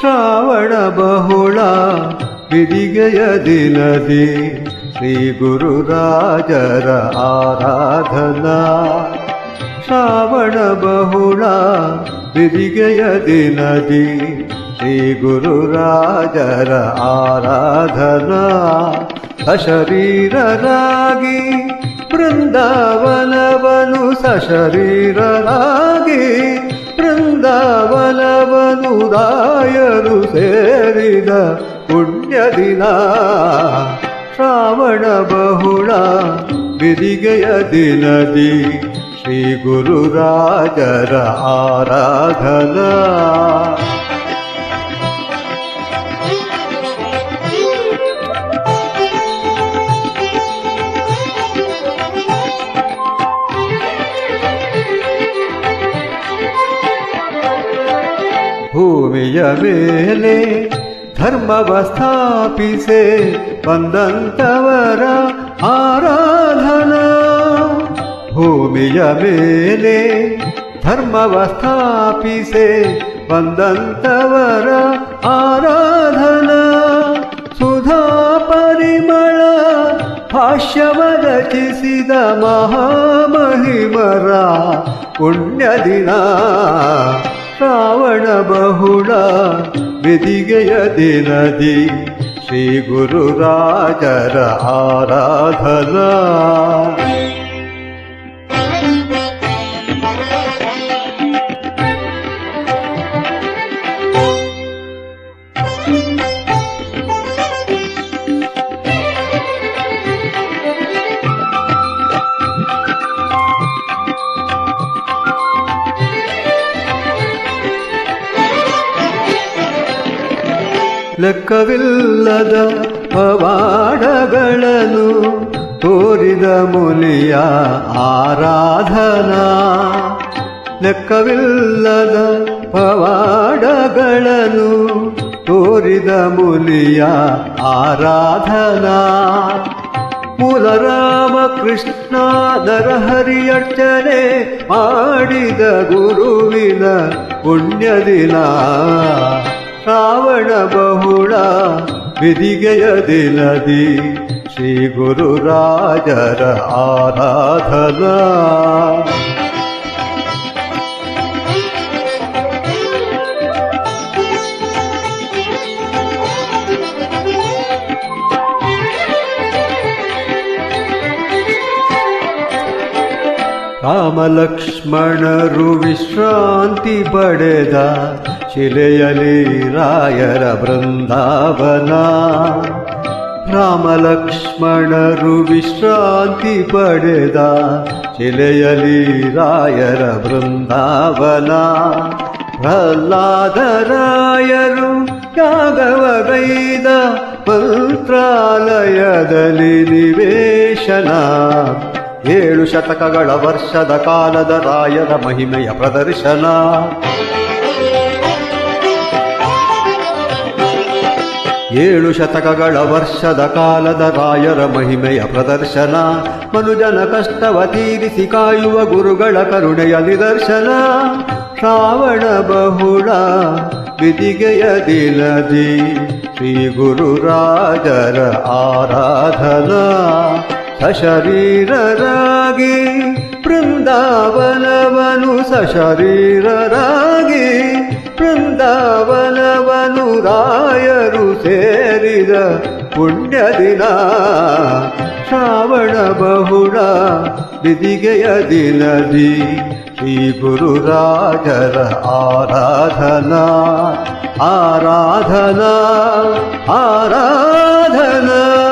ಶ್ರಾವಣ ಬಹುಳ ಬಿದಿಗೆಯ ದಿನದಿ. ಶ್ರೀ ಗುರುರಾಜರ ಆರಾಧನಾ ಶ್ರಾವಣ ಬಹುಳ ಬಿದಿಗೆಯ ದಿನದಿ ಶ್ರೀ ಗುರುರಾಜರ ಆರಾಧನಾ ಸಶರೀರರಾಗಿ ಬೃಂದಾವನವನು ಸಶರೀರರಾಗಿ ಬೃಂದಾವನವನು ರಾಯರು ಸೇರಿದ ಪುಣ್ಯ ದಿನ ಶ್ರಾವಣ ಬಹುಳ ಬಿದಿಗೆಯ ದಿನದಿ ಶ್ರೀ ಗುರುರಾಜರ ಆರಾಧನಾ ಭೂಮಿಯ ಮೇಲೆ ಧರ್ಮವ ಸ್ಥಾಪಿಸೆ ಬಂದಂತವರ ಆರಾಧನಾ. ಭೂಮಿಯ ಮೇಲೆ ಧರ್ಮವ ಸ್ಥಾಪಿಸೆ ಬಂದಂತವರ ಆರಾಧನಾ. ಸುಧಾ ಪರಿಮಳ ಭಾಷ್ಯವ ರಚಿಸಿದ ಮಹಾಮಹಿಮರ ಪುಣ್ಯ ದಿನ ಶ್ರಾವಣ ಬಹುಳ ಬಿದಿಗೆಯ ದಿನದಿ ಶ್ರೀ ಗುರುರಾಜರ ಆರಾಧನಾ. ಲೆಕ್ಕವಿಲ್ಲದ ಪವಾಡಗಳನ್ನು ತೋರಿದ ಮುನಿಯ ಆರಾಧನಾ. ಲೆಕ್ಕವಿಲ್ಲದ ಪವಾಡಗಳನ್ನು ತೋರಿದ ಮುನಿಯ ಆರಾಧನಾ. ಮೂಲ ರಾಮ ಕೃಷ್ಣ ನರಹರಿಯರ್ಚನೆ ಮಾಡಿದ ಗುರುವಿನ ಪುಣ್ಯ ದಿನ ಶ್ರಾವಣ ಬಹುಳ ವಿಧಿಗೆಯ ದಿನದಿ ಶ್ರೀ ಗುರುರಾಜರ ಆರಾಧನಾ. ರಾಮಲಕ್ಷ್ಮಣರು ವಿಶ್ರಾಂತಿ ಪಡೆದ ಶಿಲೆಯಲಿ ರಾಯರ ಬೃಂದಾವನ ರಾಮಲಕ್ಷ್ಮಣರು ವಿಶ್ರಾಂತಿ ಪಡೆದ ಶಿಲೆಯಲಿ ರಾಯರ ಬೃಂದಾವನ. ಪ್ರಹ್ಲಾದರಾಯರು ಯಾಗವಗೈದ ಪುತ್ರಾಲಯದಲ್ಲಿ ನಿವೇಶನ. ಏಳು ಶತಕಗಳ ವರ್ಷದ ಕಾಲದ ರಾಯರ ಮಹಿಮೆಯ ಪ್ರದರ್ಶನ. ಏಳು ಶತಕಗಳ ವರ್ಷದ ಕಾಲದ ರಾಯರ ಮಹಿಮೆಯ ಪ್ರದರ್ಶನ, ಮನುಜನ ಕಷ್ಟವ ತೀರಿಸಿ ಕಾಯುವ ಗುರುಗಳ ಕರುಣೆಯ ನಿದರ್ಶನ. ಶ್ರಾವಣ ಬಹುಳ ಬಿದಿಗೆಯ ದಿನದಿ ಶ್ರೀ ಗುರುರಾಜರ ಆರಾಧನಾ. ಸಶರೀರರಾಗಿ, ಬೃಂದಾವನವನು ಸಶರೀರರಾಗಿ ಬೃಂದಾವನವನು ರಾಯರು ಸೇರಿದ ಪುಣ್ಯ ದಿನ. ಶ್ರಾವಣ ಬಹುಳ ಬಿದಿಗೆಯ ದಿನದಿ. ಶ್ರೀ ಗುರುರಾಜರ ಆರಾಧನಾ. ಆರಾಧನಾ ಆರಾಧನಾ.